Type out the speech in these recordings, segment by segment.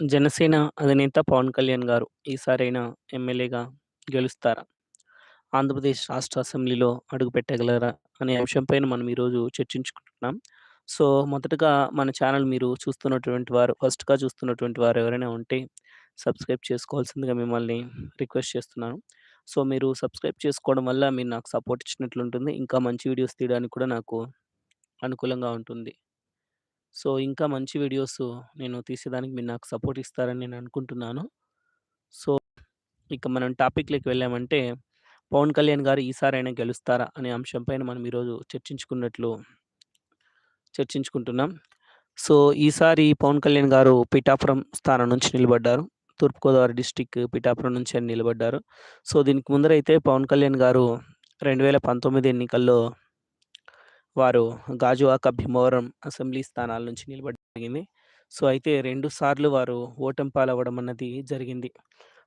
జనసేన అధినేత పవన్ కళ్యాణ్ గారు ఈసారైనా ఎమ్మెల్యేగా గెలుస్తారా? ఆంధ్రప్రదేశ్ రాష్ట్ర అసెంబ్లీలో అడుగుపెట్టగలరా? అనే అంశంపైన మనం ఈరోజు చర్చించుకుంటున్నాం. సో, మొదటగా మన ఛానల్ మీరు చూస్తున్నటువంటి వారు ఫస్ట్‌గా చూస్తున్నటువంటి వారు ఎవరైనా ఉంటే సబ్స్క్రైబ్ చేసుకోవాల్సిందిగా మిమ్మల్ని రిక్వెస్ట్ చేస్తున్నాను. సో, మీరు సబ్స్క్రైబ్ చేసుకోవడం వల్ల మీరు నాకు సపోర్ట్ ఇచ్చినట్లు ఉంటుంది ఇంకా మంచి వీడియోస్ తీయడానికి కూడా నాకు అనుకూలంగా ఉంటుంది. సో, ఇంకా మంచి వీడియోస్ నేను తీసేదానికి మీరు నాకు సపోర్ట్ ఇస్తారని నేను అనుకుంటున్నాను. సో, ఇక మనం టాపిక్‌లోకి వెళ్ళామంటే పవన్ కళ్యాణ్ గారు ఈసారైనా గెలుస్తారా? అనే అంశం పైన మనం ఈరోజు చర్చించుకున్నట్లు చర్చించుకుంటున్నాం. సో, ఈసారి పవన్ కళ్యాణ్ గారు పిఠాపురం స్థానం నుంచి నిలబడ్డారు. తూర్పుగోదావరి డిస్ట్రిక్ట్ పిఠాపురం నుంచి అని నిలబడ్డారు. సో, దీనికి ముందరైతే పవన్ కళ్యాణ్ గారు 2019 ఎన్నికల్లో వారు గాజువాక, భీమవరం అసెంబ్లీ స్థానాల నుంచి నిలబడడం జరిగింది. సో, అయితే రెండు సార్లు వారు ఓటమి పాలవ్వడం అన్నది జరిగింది.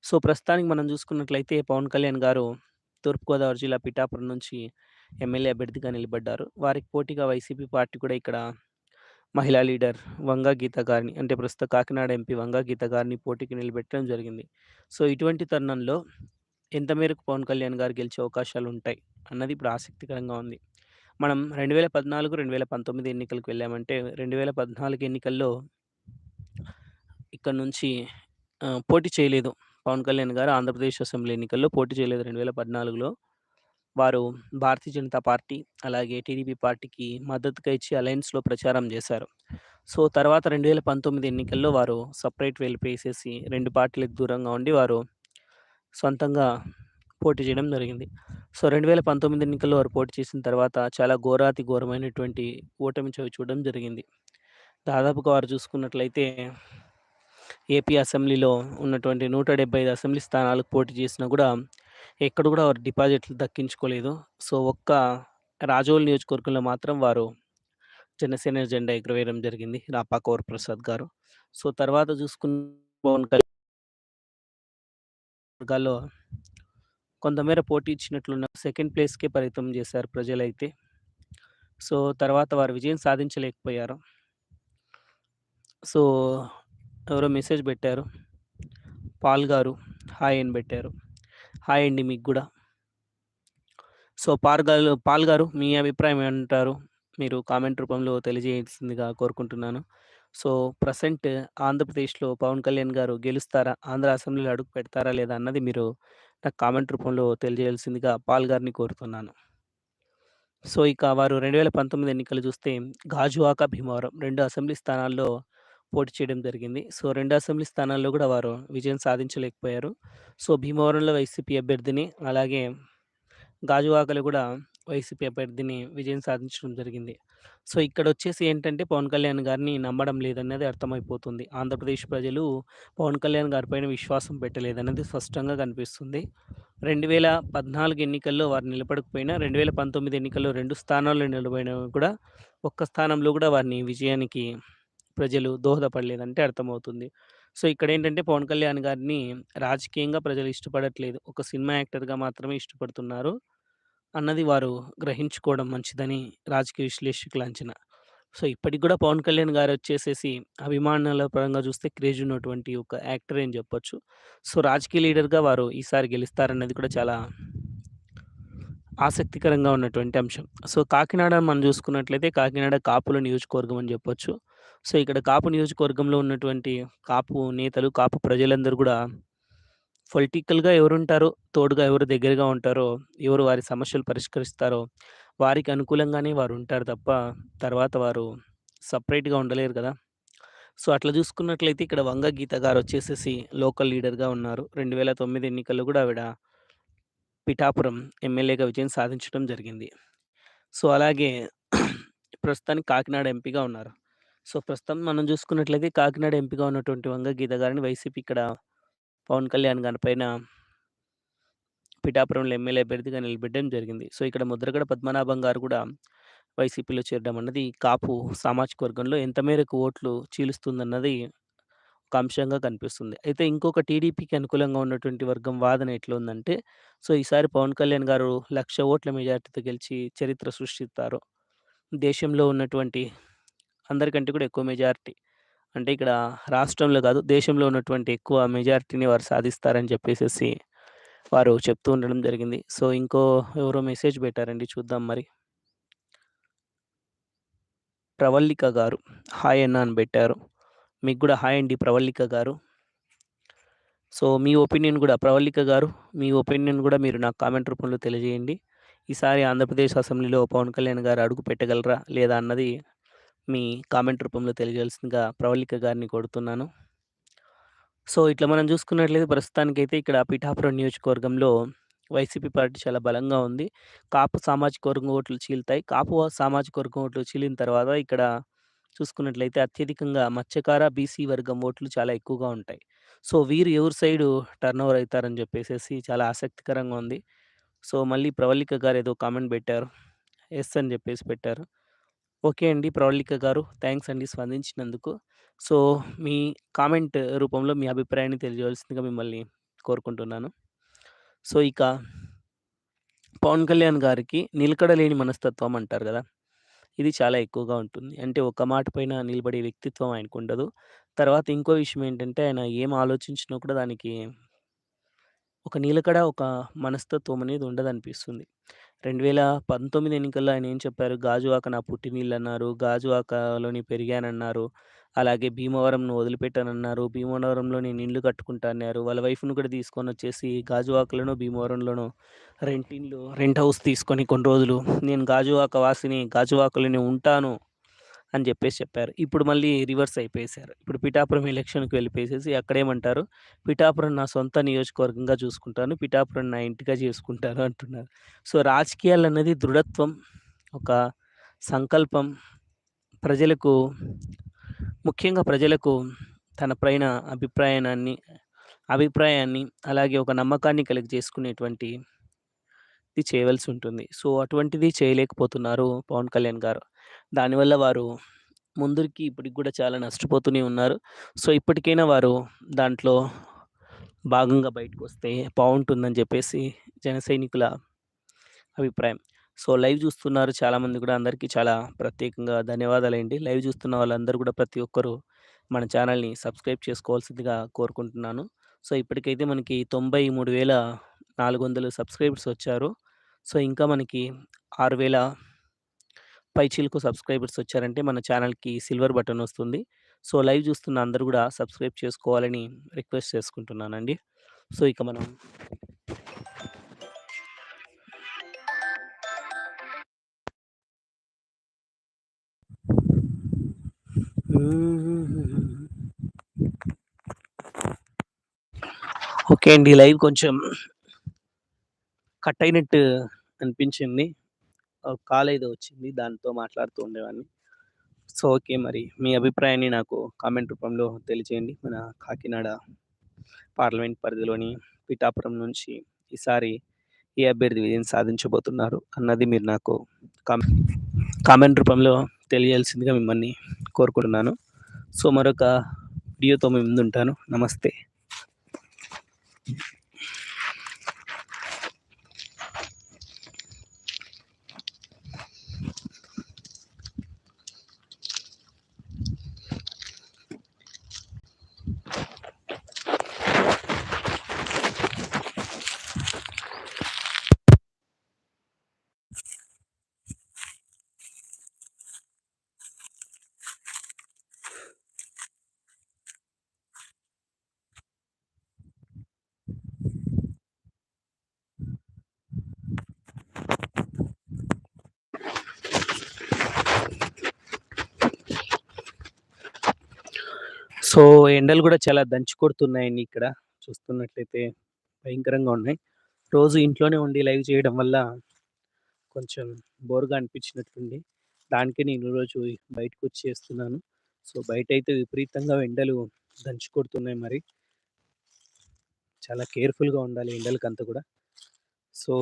సో, ప్రస్తుతానికి మనం చూసుకున్నట్లయితే పవన్ కళ్యాణ్ గారు తూర్పుగోదావరి జిల్లా పిఠాపురం నుంచి ఎమ్మెల్యే అభ్యర్థిగా నిలబడ్డారు. వారికి పోటీగా వైసీపీ పార్టీ కూడా ఇక్కడ మహిళా లీడర్ వంగా గీత గారిని అంటే ప్రస్తుత కాకినాడ ఎంపీ వంగా గీత గారిని పోటీకి నిలబెట్టడం జరిగింది. సో, ఇటువంటి తరుణంలో ఎంత మేరకు పవన్ కళ్యాణ్ గారు గెలిచే అవకాశాలు ఉంటాయి అన్నది ఇప్పుడు ఆసక్తికరంగా ఉంది. మనం 2014, 2019 ఎన్నికలకు వెళ్ళామంటే 2014 ఎన్నికల్లో ఇక్కడ నుంచి ఆహ్, పోటీ చేయలేదు. పవన్ కళ్యాణ్ గారు ఆంధ్రప్రదేశ్ అసెంబ్లీ ఎన్నికల్లో పోటీ చేయలేదు 2014లో. వారు భారతీయ జనతా పార్టీ, అలాగే టీడీపీ పార్టీకి మద్దతుగా ఇచ్చి అలయన్స్‌లో ప్రచారం చేశారు. సో, తర్వాత 2019 ఎన్నికల్లో వారు సెపరేట్ వెళ్ళిపోయేసేసి 2 పార్టీలకు దూరంగా ఉండి వారు సొంతంగా పోటీ చేయడం జరిగింది. సో, 2019 ఎన్నికల్లో వారు పోటీ చేసిన తర్వాత చాలా ఘోరాతి ఘోరమైనటువంటి ఓటమి చవిచూడడం జరిగింది. దాదాపుగా వారు చూసుకున్నట్లయితే ఏపీ అసెంబ్లీలో ఉన్నటువంటి 175 అసెంబ్లీ స్థానాలకు పోటీ చేసినా కూడా ఎక్కడ కూడా వారు డిపాజిట్లు దక్కించుకోలేదు. సో, ఒక్క రాజోల్ నియోజకవర్గంలో మాత్రం వారు జనసేన జెండా ఎగురవేయడం జరిగింది. రాపా కౌర్ ప్రసాద్ గారు. సో, తర్వాత చూసుకున్న పవన్ కళ్యాణ్ వర్గాల్లో కొంతమేర పోటీ ఇచ్చినట్లున్న సెకండ్ ప్లేస్‌కే పరిమితం చేశారు ప్రజలైతే. సో, తర్వాత వారు విజయం సాధించలేకపోయారు. సో, ఎవరో మెసేజ్ పెట్టారు. పాల్ గారు హాయ్ అని పెట్టారు. హాయ్ అండి మీకు కూడా సో, పాల్ గారు పాల్ గారు మీ అభిప్రాయం ఏమంటారు? మీరు కామెంట్ రూపంలో తెలియజేయాల్సిందిగా కోరుకుంటున్నాను. సో, ప్రసెంట్ ఆంధ్రప్రదేశ్‌లో పవన్ కళ్యాణ్ గారు గెలుస్తారా? ఆంధ్ర అసెంబ్లీలో అడుగు పెడతారా లేదా అన్నది మీరు నాకు కామెంట్ రూపంలో తెలియజేయాల్సిందిగా పాల్ గారిని కోరుతున్నాను. సో, ఇక వారు 2019 ఎన్నికలు చూస్తే గాజువాక, భీమవరం రెండు అసెంబ్లీ స్థానాల్లో పోటీ చేయడం జరిగింది. సో, రెండు అసెంబ్లీ స్థానాల్లో కూడా వారు విజయం సాధించలేకపోయారు. సో, భీమవరంలో వైసీపీ అభ్యర్థిని, అలాగే గాజువాకలో కూడా వైసీపీ అభ్యర్థిని విజయం సాధించడం జరిగింది. సో, ఇక్కడ వచ్చేసి ఏంటంటే పవన్ కళ్యాణ్ గారిని నమ్మడం లేదన్నది అర్థమైపోతుంది. ఆంధ్రప్రదేశ్ ప్రజలు పవన్ కళ్యాణ్ గారి పైన విశ్వాసం పెట్టలేదన్నది స్పష్టంగా కనిపిస్తుంది. 2014 ఎన్నికల్లో వారు నిలబడకపోయినా 2019 ఎన్నికల్లో రెండు స్థానాల్లో నిలబడిన కూడా ఒక్క స్థానంలో కూడా వారిని విజయానికి ప్రజలు దోహదపడలేదంటే అర్థమవుతుంది. సో, ఇక్కడ ఏంటంటే పవన్ కళ్యాణ్ గారిని రాజకీయంగా ప్రజలు ఇష్టపడట్లేదు. ఒక సినిమా యాక్టర్‌గా మాత్రమే ఇష్టపడుతున్నారు అన్నది వారు గ్రహించుకోవడం మంచిదని రాజకీయ విశ్లేషకుల అంచనా. సో, ఇప్పటికి కూడా పవన్ కళ్యాణ్ గారొచ్చేసేసి అభిమానుల పరంగా చూస్తే క్రేజ్ ఉన్నటువంటి ఒక యాక్టర్ అని చెప్పొచ్చు. సో, రాజకీయ లీడర్‌గా వారు ఈసారి గెలుస్తారన్నది కూడా చాలా ఆసక్తికరంగా ఉన్నటువంటి అంశం. సో, కాకినాడ మనం చూసుకున్నట్లయితే కాకినాడ కాపుల నియోజకవర్గం అని చెప్పొచ్చు. సో, ఇక్కడ కాపు నియోజకవర్గంలో ఉన్నటువంటి కాపు నేతలు, కాపు ప్రజలందరూ కూడా పొలిటికల్‌గా ఎవరుంటారో, తోడుగా ఎవరు దగ్గరగా ఉంటారో, ఎవరు వారి సమస్యలు పరిష్కరిస్తారో వారికి అనుకూలంగానే వారు ఉంటారు తప్ప తర్వాత వారు సపరేట్గా ఉండలేరు కదా! సో, అట్లా చూసుకున్నట్లయితే ఇక్కడ వంగ గీత గారొచ్చేసేసి లోకల్ లీడర్‌గా ఉన్నారు. 2009 ఎన్నికల్లో కూడా ఆవిడ పిఠాపురం ఎమ్మెల్యేగా విజయం సాధించడం జరిగింది. సో, అలాగే ప్రస్తుతానికి కాకినాడ ఎంపీగా ఉన్నారు. సో, ప్రస్తుతం మనం చూసుకున్నట్లయితే కాకినాడ ఎంపీగా ఉన్నటువంటి వంగ గీత గారిని వైసీపీ ఇక్కడ పవన్ కళ్యాణ్ గారి పైన పిఠాపురంలో ఎమ్మెల్యే అభ్యర్థిగా నిలబెట్టడం జరిగింది. సో, ఇక్కడ ముద్రగడ పద్మనాభం గారు కూడా వైసీపీలో చేరడం అన్నది కాపు సామాజిక వర్గంలో ఎంత మేరకు ఓట్లు చీలుస్తుందన్నది ఒక అంశంగా కనిపిస్తుంది. అయితే ఇంకొక టీడీపీకి అనుకూలంగా ఉన్నటువంటి వర్గం వాదన ఎట్లా ఉందంటే సో, ఈసారి పవన్ కళ్యాణ్ గారు లక్ష ఓట్ల మెజార్టీతో గెలిచి చరిత్ర సృష్టిస్తారు. దేశంలో ఉన్నటువంటి అందరికంటే కూడా ఎక్కువ మెజారిటీ అంటే ఇక్కడ రాష్ట్రంలో కాదు, దేశంలో ఉన్నటువంటి ఎక్కువ మెజారిటీని వారు సాధిస్తారని చెప్పేసి వారు చెప్తూ ఉండడం జరిగింది. సో, ఇంకో ఎవరో మెసేజ్ పెట్టారండి చూద్దాం మరి. ప్రవల్లిక గారు హాయ్ అన్న అని పెట్టారు. మీకు కూడా హాయ్ అండి ప్రవల్లిక గారు. సో, మీ ఒపీనియన్ కూడా ప్రవల్లిక గారు, మీ ఒపీనియన్ కూడా మీరు నాకు కామెంట్ రూపంలో తెలియజేయండి. ఈసారి ఆంధ్రప్రదేశ్ అసెంబ్లీలో పవన్ కళ్యాణ్ గారు అడుగు పెట్టగలరా? లేదా? అన్నది మీ కామెంట్ రూపంలో తెలియజేయాల్సిందిగా ప్రవళిక గారిని కోరుతున్నాను. సో, ఇట్లా మనం చూసుకున్నట్లయితే ప్రస్తుతానికైతే ఇక్కడ పిఠాపురం నియోజకవర్గంలో వైసీపీ పార్టీ చాలా బలంగా ఉంది. కాపు సామాజిక వర్గం ఓట్లు చీలుతాయి. కాపు సామాజిక వర్గం ఓట్లు చీలిన తర్వాత ఇక్కడ చూసుకున్నట్లయితే అత్యధికంగా మత్స్యకార, బీసీ వర్గం ఓట్లు చాలా ఎక్కువగా ఉంటాయి. సో, వీరు ఎవరి సైడు టర్నవర్ అవుతారని చెప్పేసి చాలా ఆసక్తికరంగా ఉంది. సో, మళ్ళీ ప్రవళిక గారు ఏదో కామెంట్ పెట్టారు. ఎస్ అని చెప్పేసి పెట్టారు. ఓకే అండి ప్రవళిక గారు. థ్యాంక్స్ అండి స్పందించినందుకు. సో, మీ కామెంట్ రూపంలో మీ అభిప్రాయాన్ని తెలియజేయవలసిందిగా మిమ్మల్ని కోరుకుంటున్నాను. సో, ఇక పవన్ కళ్యాణ్ గారికి నిలకడలేని మనస్తత్వం అంటారు గదా! ఇది చాలా ఎక్కువగా ఉంటుంది. అంటే ఒక మాట పైన నిలబడే వ్యక్తిత్వం ఆయనకుండదు. తర్వాత ఇంకో విషయం ఏంటంటే ఆయన ఏం ఆలోచించినా కూడా దానికి ఒక నిలకడ, ఒక మనస్తత్వం అనేది ఉండదనిపిస్తుంది. 2019 ఎన్నికల్లో ఆయన ఏం చెప్పారు? గాజువాక నా పుట్టినిల్లన్నారు. గాజువాకలోని పెరిగానన్నారు. అలాగే భీమవరంను వదిలిపెట్టానన్నారు. భీమవరంలో నేను ఇల్లు కట్టుకుంటా అన్నారు. వాళ్ళ వైఫ్‌ని కూడా తీసుకొనొచ్చేసి గాజువాకలోనో, భీమవరంలోనో రెంట్ ఇల్లు, రెంట్ హౌస్ తీసుకొని కొన్ని రోజులు నేను గాజువాక వాసిని, గాజువాకలోనే ఉంటాను అని చెప్పేసి చెప్పారు. ఇప్పుడు మళ్ళీ రివర్స్ అయిపోయేశారు ఇప్పుడు పిఠాపురం ఎలక్షన్‌కి వెళ్ళిపోయేసి అక్కడేమంటారు? పిఠాపురం నా సొంత నియోజకవర్గంగా చూసుకుంటాను. పిఠాపురం నా ఇంటిగా చేసుకుంటాను అంటున్నారు. సో, రాజకీయాలు అన్నది దృఢత్వం, ఒక సంకల్పం ప్రజలకు ముఖ్యంగా ప్రజలకు తన పైన అభిప్రాయాన్ని అభిప్రాయాన్ని అలాగే ఒక నమ్మకాన్ని కలుగజేసుకునేటువంటి ఇది చేయవలసి ఉంటుంది. సో, అటువంటిది చేయలేకపోతున్నారు పవన్ కళ్యాణ్ గారు. దానివల్ల వారు ముందరికి ఇప్పటికి కూడా చాలా నష్టపోతూనే ఉన్నారు. సో, ఇప్పటికైనా వారు దాంట్లో భాగంగా బయటకు వస్తే బాగుంటుందని చెప్పేసి జన సైనికుల అభిప్రాయం. సో, లైవ్ చూస్తున్నారు చాలామంది కూడా అందరికీ చాలా ప్రత్యేకంగా ధన్యవాదాలండి. లైవ్ చూస్తున్న వాళ్ళందరూ కూడా ప్రతి ఒక్కరు మన ఛానల్‌ని సబ్స్క్రైబ్ చేసుకోవాల్సిందిగా కోరుకుంటున్నాను. సో, ఇప్పటికైతే మనకి తొంభై మూడు వేల 93,400 సబ్స్క్రైబర్స్ వచ్చారు. సో, ఇంకా మనకి ఆరు వేల పైచీలకు సబ్స్క్రైబర్స్ వచ్చారంటే మన ఛానల్‌కి సిల్వర్ బటన్ వస్తుంది. సో, లైవ్ చూస్తున్న అందరూ కూడా సబ్స్క్రైబ్ చేసుకోవాలని రిక్వెస్ట్ చేసుకుంటున్నానండి. సో, ఇక మనం ఓకే అండి. లైవ్ కొంచెం కట్ అయినట్టు అనిపించింది. కాల్ ఏదో వచ్చింది. దాంతో మాట్లాడుతూ ఉండేవాడిని. సో, ఓకే మరి మీ అభిప్రాయాన్ని నాకు కామెంట్ రూపంలో తెలియజేయండి. మన కాకినాడ పార్లమెంట్ పరిధిలోని పిఠాపురం నుంచి ఈసారి ఏ అభ్యర్థి విజయం సాధించబోతున్నారు అన్నది మీరు నాకు కామె కామెంట్ రూపంలో తెలియాల్సిందిగా మిమ్మల్ని కోరుకుంటున్నాను. సో, మరొక వీడియోతో మీ ముందుంటాను. నమస్తే. సో, ఎండలు కూడా చాలా దంచి కొడుతున్నాయండి ఇక్కడ. చూస్తున్నట్లయితే భయంకరంగా ఉన్నాయి. రోజు ఇంట్లోనే ఉండి లైవ్ చేయడం వల్ల కొంచెం బోర్‌గా అనిపించినట్టుంది. దానికే నేను రోజు బయటకు వచ్చి చేస్తున్నాను. సో, బయట అయితే విపరీతంగా ఎండలు దంచి కొడుతున్నాయి మరి. చాలా కేర్‌ఫుల్‌గా ఉండాలి ఎండలకంతా కూడా. సో,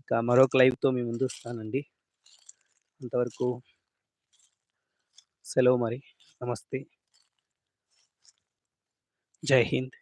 ఇక మరొక లైవ్‌తో మీ ముందొస్తానండి. అంతవరకు సెలవు మరి. నమస్తే. જય હિન્દ.